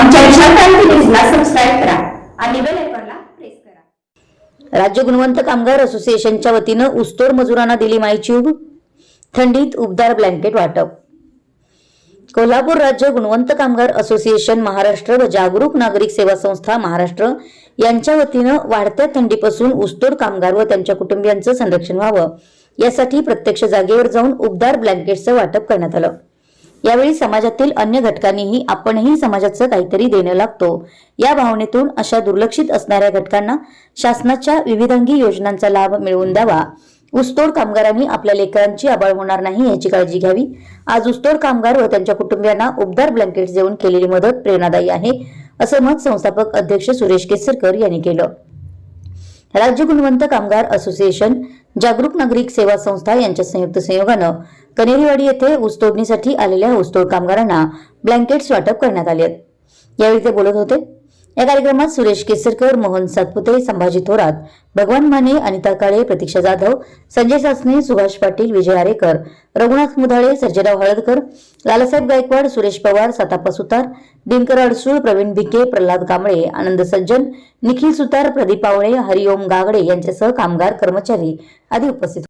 जनक्रांती न्यूजला सबस्क्राईब करा. आणि बेल आयकॉनला प्रेस करा. राज्य गुणवंत कामगार असोसिएशनच्या वतीनं ऊसतोड मजुरांना दिली मायच्यूब थंडीत उबदार ब्लँकेट वाटप. कोल्हापूर राज्य गुणवंत कामगार असोसिएशन महाराष्ट्र व जागरूक नागरिक सेवा संस्था महाराष्ट्र यांच्या वतीनं वाढत्या थंडीपासून ऊसतोड कामगार व त्यांच्या कुटुंबियांचं संरक्षण व्हावं. यासाठी प्रत्यक्ष जागेवर जाऊन उबदार ब्लँकेटचं वाटप करण्यात आलं. यावेळी समाजातील अन्य घटकांनीही आपणही समाजाचं काहीतरी देणं लागतो. या भावनेतून अशा दुर्लक्षित असणाऱ्या घटकांना शासनाच्या विविधांगी योजनांचा लाभ मिळवून द्यावा. ऊसतोड कामगारांनी आपल्या लेकरांची आबाळ होणार नाही याची काळजी घ्यावी. आज ऊसतोड कामगार व त्यांच्या कुटुंबियांना उबदार ब्लँकेट्स देऊन केलेली मदत प्रेरणादायी आहे असं मत संस्थापक अध्यक्ष सुरेश केसरकर यांनी केलं. राज्य गुणवंत कामगार असोसिएशन जागरूक नागरिक सेवा संस्था यांच्या संयुक्त संयोगानं कनेरीवाडी येथे ऊसतोडणीसाठी आलेल्या ऊसतोड कामगारांना ब्लँकेट्स वाटप करण्यात आले आहेत. यावेळी ते बोलत होते या कार्यक्रमात सुरेश केसरकर मोहन सातपुते संभाजी थोरात भगवान माने अनिता काळे प्रतीक्षा जाधव संजय सासने सुभाष पाटील विजय आरेकर रघुनाथ मुधाळे सर्जेराव हळदकर लालासाहेब गायकवाड सुरेश पवार सातापा सुतार दिनकर अडसूळ प्रवीण भिके प्रल्हाद कांबळे आनंद सज्जन निखिल सुतार प्रदीप आवळे हरिओम गागडे यांच्यासह कामगार कर्मचारी आदी उपस्थित